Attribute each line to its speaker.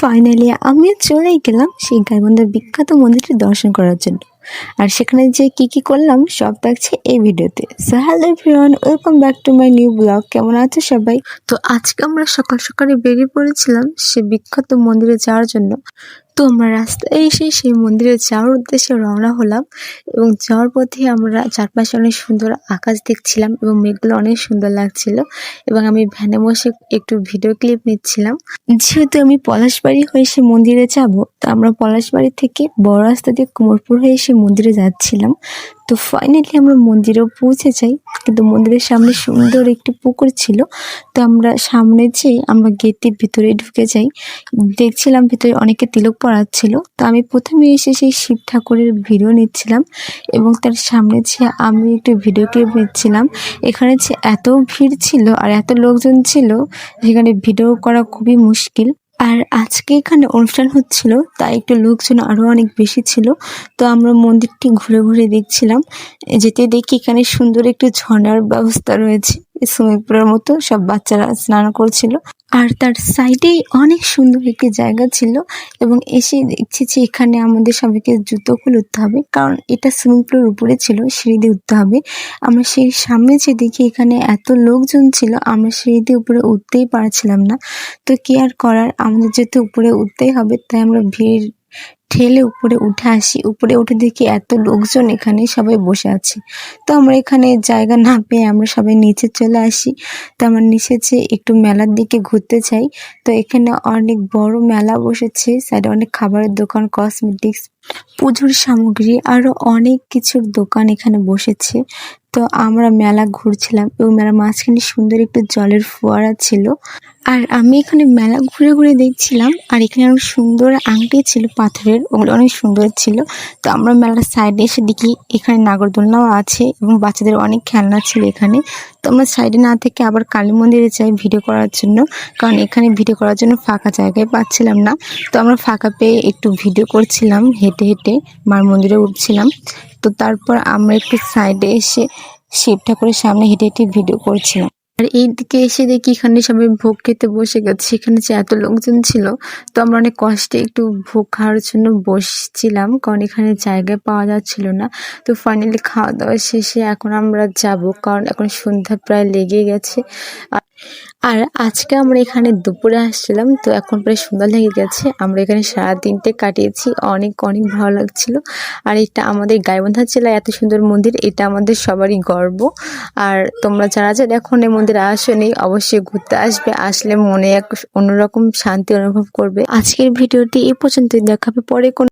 Speaker 1: Finally আমিও চলেই গেলাম সেই গাইবান্ধার বিখ্যাত মন্দিরটি দর্শন করার জন্য। আর সেখানে যে কি কি করলাম, সব থাকছে এই ভিডিওতে। So hello everyone welcome back to my new blog কেমন আছো সবাই? তো আজকে আমরা সকাল সকালে বেরিয়ে পড়েছিলাম সে বিখ্যাত মন্দিরে যাওয়ার জন্য। তো আমরা রাস্তায় এসে সেই মন্দিরে যাওয়ার উদ্দেশ্যে রওনা হলাম এবং যাওয়ার পথে আমরা চারপাশে অনেক সুন্দর আকাশ দেখছিলাম এবং মেঘগুলো অনেক সুন্দর লাগছিল এবং আমি ভ্যানে বসে একটু ভিডিও ক্লিপ নিচ্ছিলাম। যেহেতু আমি পলাশবাড়ি হয়ে সে মন্দিরে যাব, তো আমরা পলাশবাড়ি থেকে বড় রাস্তা দিয়ে কুমোরপুর হয়ে সে মন্দিরে যাচ্ছিলাম। তো ফাইনালি আমরা মন্দিরেও পৌঁছে যাই, কিন্তু মন্দিরের সামনে সুন্দর একটি পুকুর ছিল। তো আমরা সামনে যেয়ে আমরা গেটের ভিতরে ঢুকে যাই। দেখছিলাম ভিতরে অনেকে তিলক পড়াচ্ছিল তো আমি প্রথমে এসে সেই শিব ঠাকুরের ভিডিও নিচ্ছিলাম এবং তার সামনে যে আমি একটু ভিডিও ক্লিপ নিচ্ছিলাম, এখানে যে এত ভিড় ছিল আর এত লোকজন ছিল, সেখানে ভিডিও করা খুবই মুশকিল। আর আজকে এখানে অনুষ্ঠান হচ্ছিল, তাই একটু লোকজন আরও অনেক বেশি ছিল। তো আমরা মন্দিরটি ঘুরে ঘুরে দেখছিলাম। যেতে দেখি এখানে সুন্দর একটু ঝর্ণার ব্যবস্থা রয়েছে। সুইমিং পুলের মতো সব বাচ্চারা স্নান করছিল। আর তার সাইডেই অনেক সুন্দর একটি জায়গা ছিল এবং এসে দেখছি যে এখানে আমাদের সবাইকে জুতো খুলে উঠতে হবে, কারণ এটা সুইমিং পুলের উপরে ছিল সিঁড়ি দিয়ে উঠতে হবে। আমরা সেই সামনে যে দেখি এখানে এত লোকজন ছিল, আমরা সিঁড়ি দিয়ে উপরে উঠতেই পারছিলাম না। তো কি আর করার আমাদের যেহেতু উপরে উঠতেই হবে, তাই আমরা ভিড় ঠেলে উপরে উঠে আসি। উপরে উঠে দেখি এত লোকজন এখানে সবাই বসে আছে। তো আমরা এখানে জায়গা না পেয়ে আমরা সবাই নিচে চলে আসি। তো আমার নিচে যে একটু মেলার দিকে ঘুরতে চাই তো এখানে অনেক বড় মেলা বসেছে। সাইডে অনেক খাবারের দোকান কসমেটিক্স পুজোর সামগ্রী আরও অনেক কিছুর দোকান এখানে বসেছে। তো আমরা মেলা ঘুরছিলাম এবং মেলার মাঝখানে সুন্দর একটু জলের ফোয়ারা ছিল। আর আমি এখানে মেলা ঘুরে ঘুরে দেখছিলাম আর এখানে অনেক সুন্দর আংটি ছিল পাথরের, ওগুলো অনেক সুন্দর ছিল। তো আমরা মেলার সাইডে এসে দেখি এখানে নাগরদোলনাও আছে এবং বাচ্চাদের অনেক খেলনা ছিল এখানে। তো আমরা সাইডে না থেকে আবার কালী মন্দিরে যাই ভিডিও করার জন্য, কারণ এখানে ভিডিও করার জন্য ফাঁকা জায়গায় পাচ্ছিলাম না। তো আমরা ফাঁকা পেয়ে একটু ভিডিও করছিলাম হেঁটে হেঁটে মার মন্দিরে উঠছিলাম। তো তারপর আমরা একটু সাইডে এসে শিব ঠাকুরের সামনে হেঁটে হেঁটে ভিডিও করছিলাম। আর এই দিকে এসে দেখি এখানে সবাই ভোগ খেতে বসে গেছে। এখানে যে এত লোকজন ছিল, তো আমরা অনেক কষ্টে একটু ভোগ খাওয়ার জন্য বসছিলাম, কারণ এখানে জায়গায় পাওয়া যাচ্ছিল না। তো ফাইনালি খাওয়া দাওয়া শেষে এখন আমরা যাব, কারণ এখন সন্ধ্যা প্রায় লেগে গেছে। আর- আর আজকে আমরা এখানে দুপুরে আসছিলাম, তো এখন প্রায় সুন্দর লেগে গেছে। আমরা এখানে সারা দিনটা কাটিয়েছি, অনেক অনেক ভালো লাগছিল। আর এটা আমাদের গাইবান্ধা জেলায় এত সুন্দর মন্দির, এটা আমাদের সবারই গর্ব। আর তোমরা যারা যারা এখন এই মন্দিরে আসেনি, অবশ্যই ঘুরতে আসবে, আসলে মনে এক অন্যরকম শান্তি অনুভব করবে। আজকের ভিডিওটি এই পর্যন্তই দেখাবে পরে কোন